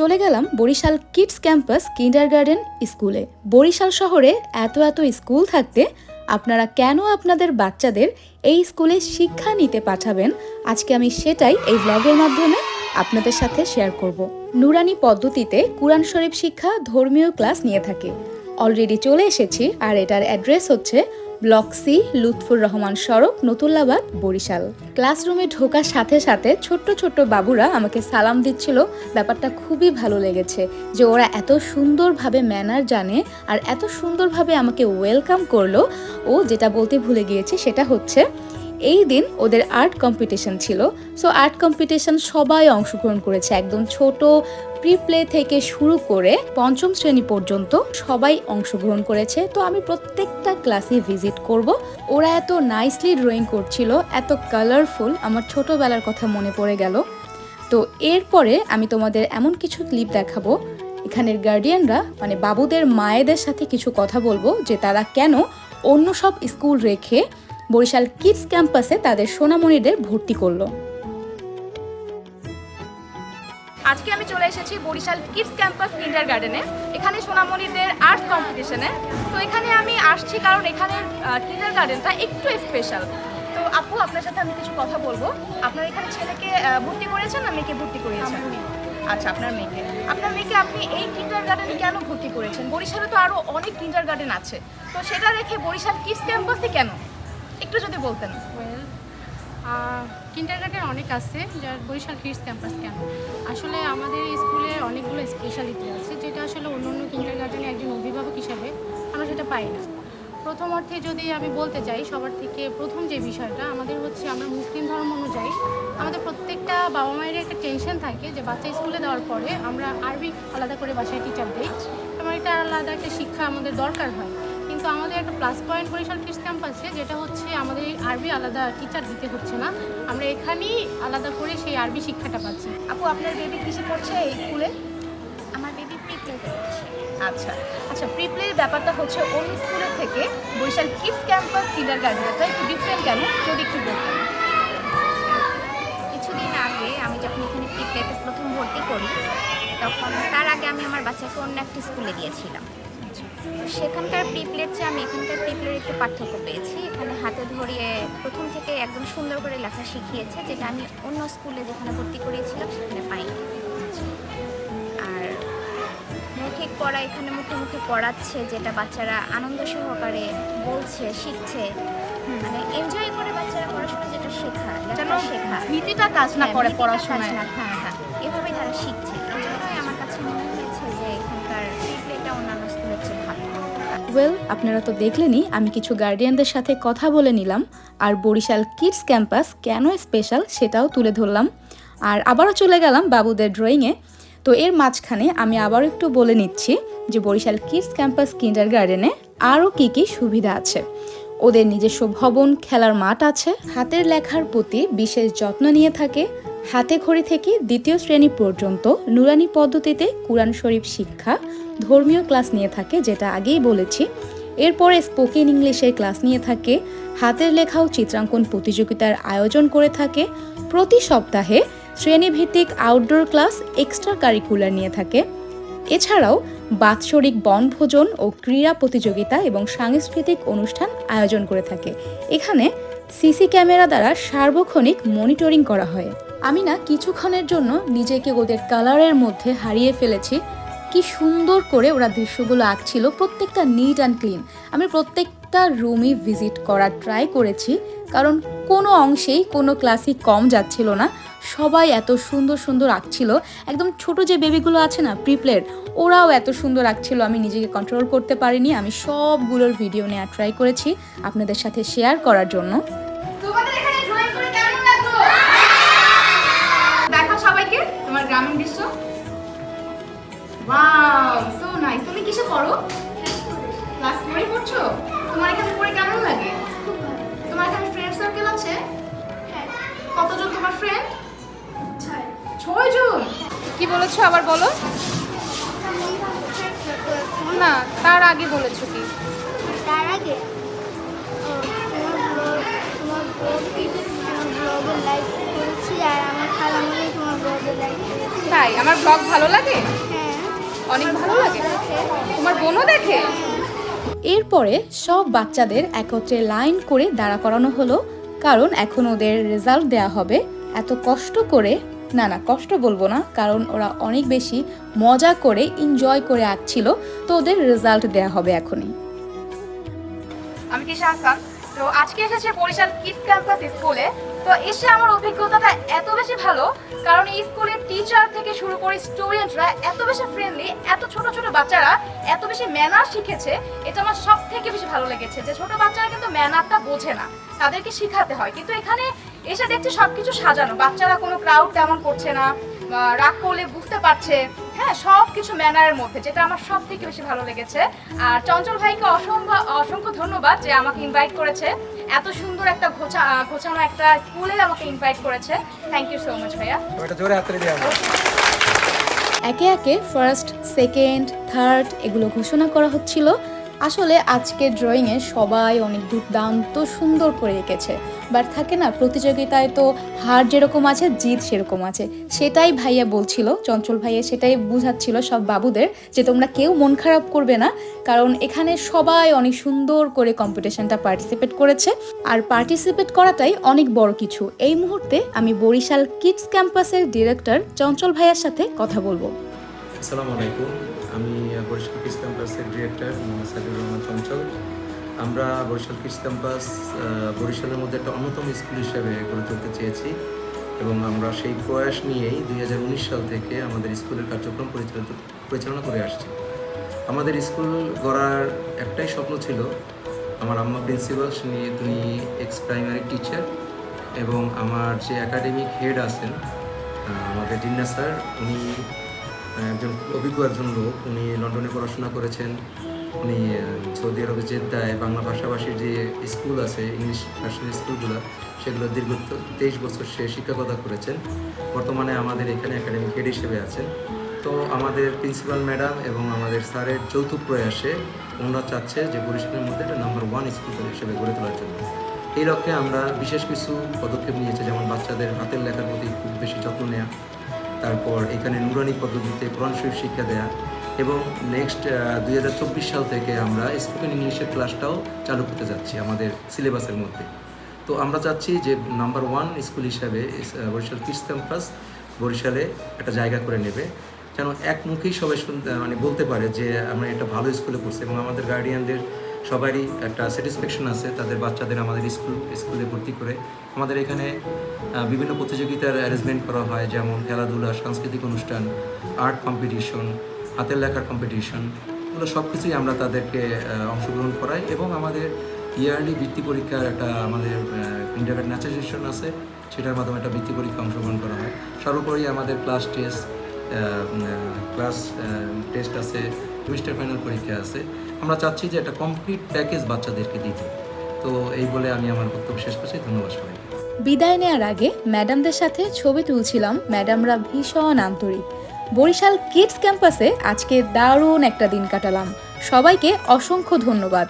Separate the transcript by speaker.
Speaker 1: চলে গেলাম Barishal kids campus kindergarten স্কুলে। বরিশাল শহরে এত এত স্কুল থাকতে আপনারা কেন আপনাদের বাচ্চাদের এই স্কুলে শিক্ষা নিতে পাঠাবেন? আজকে আমি সেটাই এই ব্লগের মাধ্যমে আপনাদের সাথে শেয়ার করব। নুরানি পদ্ধতিতে কুরআন শরীফ শিক্ষা ধর্মীয় ক্লাস নিয়ে থাকে। অলরেডি চলে এসেছি আর এটার অ্যাড্রেস হচ্ছে ব্লক সি, লুৎফুর রহমান সড়ক, নতুল্লাবাদ, বরিশাল। ক্লাসরুমে ঢোকার সাথে সাথে ছোট্ট ছোট্ট বাবুরা আমাকে সালাম দিচ্ছিল। ব্যাপারটা খুবই ভালো লেগেছে যে ওরা এত সুন্দরভাবে ম্যানার জানে আর এত সুন্দরভাবে আমাকে ওয়েলকাম করল। ও যেটা বলতে ভুলে গিয়েছে সেটা হচ্ছে এই দিন ওদের আর্ট কম্পিটিশন ছিল। সো আর্ট কম্পিটিশন সবাই অংশগ্রহণ করেছে। একদম ছোট প্রি প্লে থেকে শুরু করে পঞ্চম শ্রেণি পর্যন্ত সবাই অংশগ্রহণ করেছে। তো আমি প্রত্যেকটা ক্লাসে ভিজিট করব। ওরা এত নাইসলি ড্রয়িং করছিল, এত কালারফুল আমার ছোটবেলার কথা মনে পড়ে গেল। তো এরপরে আমি তোমাদের এমন কিছু ক্লিপ দেখাবো। এখানের গার্ডিয়ানরা মানে বাবুদের মায়েদের সাথে কিছু কথা বলব যে তারা কেন অন্য সব স্কুল রেখে বরিশাল কিডস ক্যাম্পাসে তাদের সোনামণিদের ভর্তি করল। আজকে আমি চলে এসেছি বরিশাল কিডস ক্যাম্পাস কিন্ডার গার্ডেনে। এখানে সোনামণিদের আর্টস কম্পিটিশনে। তো এখানে আমি আসছি কারণ এখানের কিন্ডার গার্ডেনটা একটু স্পেশাল তো আপু আপনার সাথে আমি কিছু কথা বলব। আপনার এখানে ছেলেকে ভর্তি করেছেন না মেয়েকে ভর্তি করিয়েছেন আচ্ছা আপনার মেয়েকে। আপনার মেয়েকে আপনি এই কিন্ডার গার্ডেনে কেন ভর্তি করেছেন? বরিশালে তো আরও অনেক কিন্ডার গার্ডেন আছে। তো সেটা রেখে বরিশাল কিডস ক্যাম্পাসে কেন? একটু যদি বলতেন।
Speaker 2: ওয়েল কিন্ডার গার্ডেন অনেক আছে, যার বরিশাল কিডস ক্যাম্পাস কেন? আসলে আমাদের স্কুলে অনেকগুলো স্পেশালিটি আছে, যেটা আসলে অন্য অন্য কিন্ডার গার্ডেনে একজন অভিভাবক হিসাবে আমরা সেটা পাই না। প্রথম অর্থে যদি আমি বলতে চাই, সবার থেকে প্রথম যে বিষয়টা, আমাদের হচ্ছে আমরা মুসলিম ধর্ম অনুযায়ী আমাদের প্রত্যেকটা বাবা মায়ের একটা টেনশন থাকে যে বাচ্চা স্কুলে দেওয়ার পরে আমরা আরবি আলাদা করে বাসায় টিচার দিই। এবং এটা আলাদা একটা শিক্ষা আমাদের দরকার হয়। আমাদের একটা প্লাস পয়েন্ট বরিশাল কিডস ক্যাম্পাসে যেটা হচ্ছে আমাদের আরবি আলাদা টিচার দিতে হচ্ছে না। আমরা এখানেই আলাদা করে সেই আরবি শিক্ষাটা পাচ্ছি।
Speaker 1: আপু আপনার বেবি কিসে পড়ছে এই স্কুলে
Speaker 3: আমার বেবি প্রিপ্লেতে হচ্ছে
Speaker 1: আচ্ছা। আচ্ছা প্রিপ্লের ব্যাপারটা হচ্ছে অন্য স্কুলের থেকে বরিশাল কিডস ক্যাম্পাস কিন্ডার গার্ডেনটা একটু ডিফারেন্ট কেন? যদি একটু বলতেন।
Speaker 3: কিছুদিন আগে আমি যখন এখানে প্রিপ্লেতে প্রথম ভর্তি করি তখন তার আগে আমি আমার বাচ্চাকে অন্য একটা স্কুলে দিয়েছিলাম। সেখানকার প্রিপ্লের চেয়ে আমি এখানকার প্রিপ্লের একটু পার্থক্য পেয়েছি। এখানে হাতে ধরিয়ে প্রথম থেকে একদম সুন্দর করে লেখা শিখিয়েছে যেটা আমি অন্য স্কুলে যেখানে ভর্তি করিয়েছিলাম সেখানে পাইনি। আর মৌখিক পড়া এখানে মুখে মুখে পড়াচ্ছে যেটা বাচ্চারা আনন্দ সহকারে বলছে শিখছে। মানে এনজয় করে বাচ্চারা পড়াশোনা যেটা শেখা শেখা
Speaker 1: ভীতিটা কাজ না
Speaker 3: হ্যাঁ,
Speaker 1: করে
Speaker 3: ভীতিটা
Speaker 1: পড়াশোনায়।
Speaker 3: কাজ না, হ্যাঁ হ্যাঁ এভাবেই তারা শিখছে। আমার কাছে মনে হয়েছে
Speaker 1: ওয়েল আপনারা তো দেখলেনই, আমি কিছু গার্ডিয়ানদের সাথে কথা বলে নিলাম, আর বরিশাল কিডস ক্যাম্পাস কেন স্পেশাল সেটাও তুলে ধরলাম। আর আবারও চলে গেলাম বাবুদের ড্রয়িংয়ে তো এর মাঝখানে আমি আবারও একটু বলে নিচ্ছি যে বরিশাল কিডস ক্যাম্পাস কিন্ডার গার্ডেনে আরও কী কী সুবিধা আছে। ওদের নিজস্ব ভবন, খেলার মাঠ আছে, হাতের লেখার প্রতি বিশেষ যত্ন নিয়ে থাকে হাতে ঘড়ি থেকে দ্বিতীয় শ্রেণি পর্যন্ত নুরানি পদ্ধতিতে কুরআন শরীফ শিক্ষা ধর্মীয় ক্লাস নিয়ে থাকে, যেটা আগেই বলেছি। এরপরে স্পোকেন ইংলিশের ক্লাস নিয়ে থাকে, হাতের লেখা ও চিত্রাঙ্কন প্রতিযোগিতার আয়োজন করে থাকে। প্রতি সপ্তাহে শ্রেণীভিত্তিক আউটডোর ক্লাস এক্সট্রা কারিকুলার নিয়ে থাকে। এছাড়াও বাৎসরিক বনভোজন ও ক্রীড়া প্রতিযোগিতা এবং সাংস্কৃতিক অনুষ্ঠান আয়োজন করে থাকে। এখানে সিসি ক্যামেরা দ্বারা সার্বক্ষণিক মনিটরিং করা হয়। আমি না কিছুক্ষণের জন্য নিজেকে ওদের কালারের মধ্যে হারিয়ে ফেলেছি। কি সুন্দর করে ওরা দৃশ্যগুলো আঁকছিল, প্রত্যেকটা নিট অ্যান্ড ক্লিন আমি প্রত্যেকটা রুমই ভিজিট করার ট্রাই করেছি, কারণ কোনো অংশেই কোনো ক্লাসই কম যাচ্ছিল না। সবাই এত সুন্দর সুন্দর আঁকছিল। একদম ছোট যে বেবিগুলো আছে না প্রিপ্লের ওরাও এত সুন্দর আঁকছিল, আমি নিজেকে কন্ট্রোল করতে পারিনি। আমি সবগুলোর ভিডিও নেওয়া ট্রাই করেছি আপনাদের সাথে শেয়ার করার জন্য।
Speaker 4: তোমাদের এখানে ওয়াও সো নাইস তুমি কিসে পড়ো? ক্লাস ফোরে পড়ছো? তোমার এখানে পড়ে কেমন লাগে? তোমার এখানে ফ্রেন্ড সার্কেল আছে? কতজন তোমার ফ্রেন্ড ছয়। জন? কি বলেছ আবার বলো?
Speaker 2: না তার আগে বলেছ কি?
Speaker 5: তার আগে?
Speaker 4: তাই? আমার ব্লগ ভালো লাগে?
Speaker 5: হ্যাঁ
Speaker 4: অনেক ভালো লাগে। তোমার বোনও দেখে?
Speaker 1: এরপরে সব বাচ্চাদের একত্রে লাইন করে দাঁড়া করানো হলো কারণ এখন ওদের রেজাল্ট দেয়া হবে। এত কষ্ট করে না না কষ্ট বলব না কারণ ওরা অনেক বেশি মজা করে এনজয় করে আঁকছিল তো ওদের রেজাল্ট দেয়া হবে এখনই।
Speaker 4: আমি কি হাসান তো আজকে এসেছে বরিশাল কিডস ক্যাম্পাস স্কুলে তো এসে আমার অভিজ্ঞতাটা এত বেশি ভালো, কারণ এই স্কুলের টিচার থেকে শুরু করে স্টুডেন্টরা এত বেশি ফ্রেন্ডলি এত ছোট ছোট বাচ্চারা এত বেশি ম্যানার শিখেছে, এটা আমার সব থেকে বেশি ভালো লেগেছে যে ছোট বাচ্চারা কিন্তু ম্যানারটা বোঝে না, তাদেরকে শিখাতে হয়। কিন্তু এখানে এসে দেখছি সবকিছু সাজানো, বাচ্চারা কোনো ক্রাউড তেমন করছে না রাগ করলে বুঝতে পারছে হ্যাঁ সব কিছু ম্যানারের মধ্যে যেটা আমার সব থেকে বেশি ভালো লেগেছে। আর চঞ্চল ভাইকে অসংখ্য অসংখ্য ধন্যবাদ যে আমাকে ইনভাইট করেছে। এত সুন্দর একটা ঘোচা ঘোচানো একটা স্কুলে আমাকে ইনভাইট করেছে। থ্যাংক ইউ সো মাচ ভাইয়া।
Speaker 6: জোরে হাততালি
Speaker 1: একে একে ফার্স্ট সেকেন্ড থার্ড এগুলো ঘোষণা করা হচ্ছিল। আসলে আজকের ড্রয়িংয়ে সবাই অনেক দুর্দান্ত সুন্দর করে এঁকেছে। বাট থাকে না, প্রতিযোগিতায় তো হার যেরকম আছে, জিত সেরকম আছে। সেটাই ভাইয়া বলছিল, চঞ্চল ভাইয়া সেটাই বুঝাচ্ছিল সব বাবুদের যে তোমরা কেউ মন খারাপ করবে না, কারণ এখানে সবাই অনেক সুন্দর করে কম্পিটিশনটা পার্টিসিপেট করেছে। আর পার্টিসিপেট করাটাই অনেক বড় কিছু। এই মুহূর্তে আমি বরিশাল কিডস ক্যাম্পাসের ডিরেক্টর চঞ্চল ভাইয়ার সাথে কথা বলব।
Speaker 6: আসসালামু আলাইকুম। আমি বরিশাল কিস ক্যাম্পাসের ডিরেক্টর মোহাম্মদ রহমান চঞ্চল। আমরা বরিশাল কিস ক্যাম্পাস বরিশালের মধ্যে একটা অন্যতম স্কুল হিসেবে গড়ে তুলতে চেয়েছি এবং আমরা সেই প্রয়াস নিয়েই দুই হাজার উনিশ সাল থেকে আমাদের স্কুলের কার্যক্রম পরিচালিত, পরিচালনা করে আসছি। আমাদের স্কুল গড়ার একটাই স্বপ্ন ছিল, আমার আম্মা প্রিন্সিপাল, তিনি তিনি এক্স প্রাইমারি টিচার এবং আমার যে একাডেমিক হেড আছেন আমাদের জিন্না স্যার, উনি একজন অভিজ্ঞ একজন লোক, উনি লন্ডনে পড়াশোনা করেছেন। উনি সৌদি আরবে জেদ্দায় বাংলা ভাষাভাষীর যে স্কুল আছে, ইংলিশ ভাষার স্কুলগুলো, সেগুলো দীর্ঘ তেইশ বছর সে শিক্ষকতা করেছেন। বর্তমানে আমাদের এখানে একাডেমিক হেড হিসেবে আছেন। তো আমাদের প্রিন্সিপাল ম্যাডাম এবং আমাদের স্যারের যৌথ প্রয়াসে ওনারা চাচ্ছে যে বরিশালের মধ্যে একটা নাম্বার ওয়ান স্কুল হিসেবে গড়ে তোলার জন্য। এই লক্ষ্যে আমরা বিশেষ কিছু পদক্ষেপ নিয়েছি, যেমন বাচ্চাদের হাতের লেখার প্রতি খুব বেশি যত্ন নেওয়া তারপর এখানে নুরানি পদ্ধতিতে কোরআন শিক্ষা দেয়া এবং নেক্সট দুই হাজার চব্বিশ সাল থেকে আমরা স্পোকেন ইংলিশের ক্লাসটাও চালু করতে যাচ্ছি আমাদের সিলেবাসের মধ্যে। তো আমরা চাচ্ছি যে নাম্বার ওয়ান স্কুল হিসাবে বরিশাল কিডস ক্যাম্পাস বরিশালে একটা জায়গা করে নেবে। যেন একমুখেই সবাই শুনতে মানে বলতে পারে যে আমরা একটা ভালো স্কুলে পড়ছি এবং আমাদের গার্ডিয়ানদের সবারই একটা স্যাটিসফ্যাকশন আছে, তাদের বাচ্চাদের আমাদের স্কুল স্কুলে ভর্তি করে। আমাদের এখানে বিভিন্ন প্রতিযোগিতার অ্যারেঞ্জমেন্ট করা হয়, যেমন খেলাধুলা, সাংস্কৃতিক অনুষ্ঠান আর্ট কম্পিটিশন হাতের লেখার কম্পিটিশন এগুলো সব কিছুই আমরা তাদেরকে অংশগ্রহণ করাই এবং আমাদের ইয়ারলি বৃত্তি পরীক্ষার একটা আমাদের ইন্টারনেট ন্যাচারেশন আছে, সেটার মাধ্যমে একটা বৃত্তি পরীক্ষা অংশগ্রহণ করা হয়। সর্বোপরি আমাদের ক্লাস টেস্ট ক্লাস টেস্ট আছে সেমিস্টার ফাইনাল পরীক্ষা আছে। আমরা চাচ্ছি যে একটা কমপ্লিট প্যাকেজ বাচ্চাদেরকে দিতে। তো এই বলে আমি আমার বক্তব্য শেষ করছি, ধন্যবাদ সবাই
Speaker 1: বিদায় নেওয়ার আগে ম্যাডামদের সাথে ছবি তুলছিলাম, ম্যাডামরা ভীষণ আন্তরিক। বরিশাল কিডস ক্যাম্পাসে আজকে দারুণ একটা দিন কাটালাম। সবাইকে অসংখ্য ধন্যবাদ।